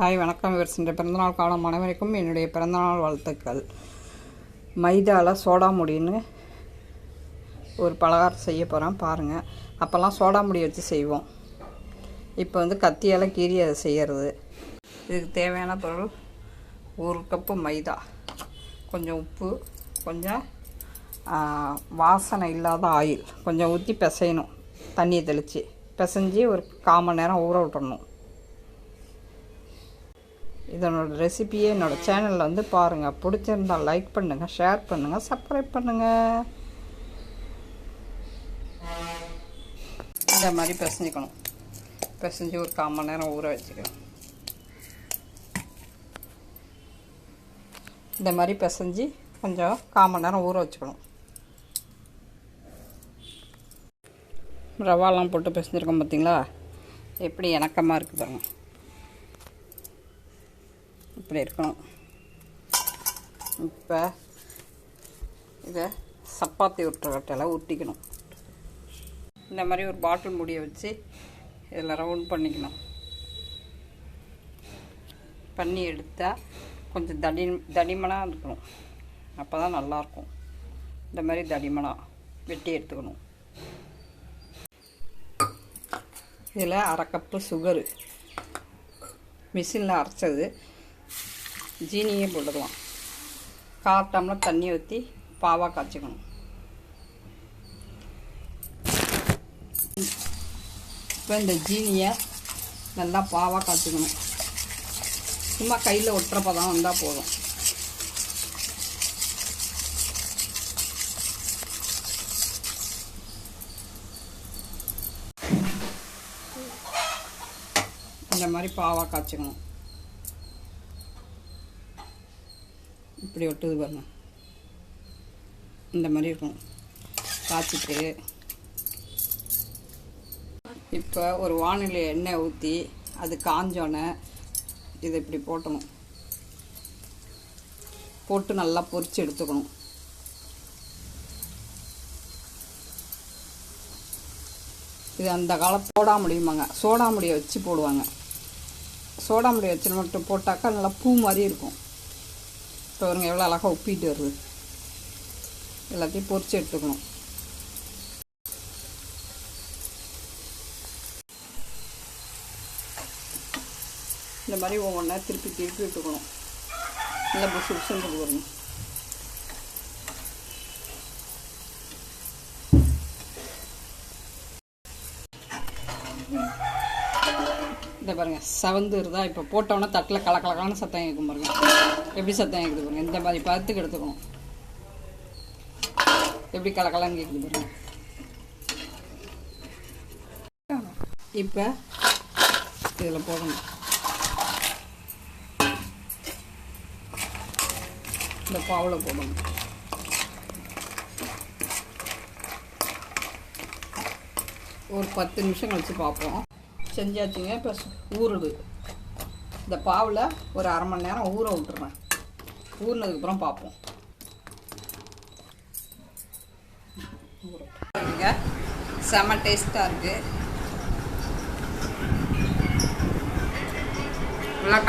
Hi வணக்கம். விவரிசின்ற பிறந்தநாள் காலம் அனைவருக்கும் என்னுடைய பிறந்தநாள் வாழ்த்துக்கள். மைதாவில் சோடா முடின்னு ஒரு பலகாரம் செய்ய போகிறேன் பாருங்கள் அப்போல்லாம் சோடா முடி வச்சு செய்வோம். இப்போ வந்து கத்தியால் கீறி அதை செய்கிறது இதுக்கு தேவையான பொருள் ஒரு கப்பு மைதா. கொஞ்சம் உப்பு கொஞ்சம் வாசனை இல்லாத ஆயில். கொஞ்சம் ஊற்றி பிசையணும். தண்ணியை தெளித்து பிசைஞ்சு ஒரு கால் மணி நேரம் ஊற விட்டுறணும். இதனோட ரெசிபியை என்னோடய சேனலில் வந்து பாருங்கள் பிடிச்சிருந்தா லைக் பண்ணுங்கள் ஷேர் பண்ணுங்கள் சப்ஸ்கிரைப் பண்ணுங்கள் இந்த மாதிரி பிசைஞ்சிக்கணும். பிசைஞ்சு ஒரு கால் மணி நேரம் ஊற வச்சுக்கணும். இந்த மாதிரி பிசைஞ்சு கொஞ்சம் கால் மணி நேரம் ஊற வச்சுக்கணும். ரவாலாம் போட்டு பிசைஞ்சிருக்கோம் பார்த்தீங்களா எப்படி இணக்கமாக இருக்குது பாருங்கள் இப்படி இருக்கணும். இப்போ இதை சப்பாத்தி உருட்டுக்கட்டையில் கட்டையில் இந்த மாதிரி ஒரு பாட்டில் முடிய வச்சு இதில் ரவுண்ட் பண்ணிக்கணும். பண்ணி எடுத்தால் கொஞ்சம் தடி தடிமனாக இருக்கணும். அப்போ தான் நல்லாயிருக்கும் இந்த மாதிரி தடிமனாக வெட்டி எடுத்துக்கணும். இதில் அரை கப்பு சுகரு மிஷினில் அரைச்சது ஜீனியே போட்டுக்கலாம். கால் டம்ளர் தண்ணி ஊற்றி பாவாக காய்ச்சிக்கணும். இப்போ இந்த ஜீனியை நல்லா பாவாக காய்ச்சிக்கணும். சும்மா கையில் ஒட்டுற தான் வந்தால் போதும். இந்த மாதிரி பாவாக காய்ச்சிக்கணும். இப்படி ஒட்டுது பாருங்க. இந்த மாதிரி இருக்கும். காய்ச்சிட்டு. இப்போ ஒரு வானிலை எண்ணெய் ஊற்றி அது காஞ்சோன்னே இதை இப்படி போட்டணும். போட்டு நல்லா பொரித்து எடுத்துக்கணும். இது அந்த காலம் சோடாமுடியுமாங்க முடியுமாங்க. சோடா முடியை வச்சு போடுவாங்க. சோடா முடியை வச்சு மட்டும் போட்டாக்கா நல்லா பூ மாதிரி இருக்கும். பாருங்க எவ்வளோ அழகாக உப்பிட்டு வருது. எல்லாத்தையும் பொறிச்சு எடுத்துக்கணும். இந்த மாதிரி ஒவ்வொன்றா திருப்பி திருப்பி விட்டுக்கணும் நல்லா புசு புசுன்னு வரணும் இந்த பாருங்க செவந்து இருந்தா இப்போ போட்டோன்னா தட்டில் கலக்கலக்கான சத்தம் கேட்கும் பாருங்க. எப்படி சத்தம் கேட்குது பாருங்க? இந்த மாதிரி பார்த்துக்கு எடுத்துக்கணும். எப்படி கலக்கலான்னு கேட்குது பாருங்க. இப்போ இதில் போடணும். இந்த பாவில் போடணும். ஒரு பத்து நிமிஷம் கழிச்சு பார்ப்போம் செஞ்சாச்சுங்க. இப்போ ஊறுது. இந்த பாவில் ஒரு அரை மணி நேரம் ஊற விட்டுறேன். ஊறினதுக்கப்புறம் பார்ப்போம் செம டேஸ்ட்டாக இருக்குது நல்லா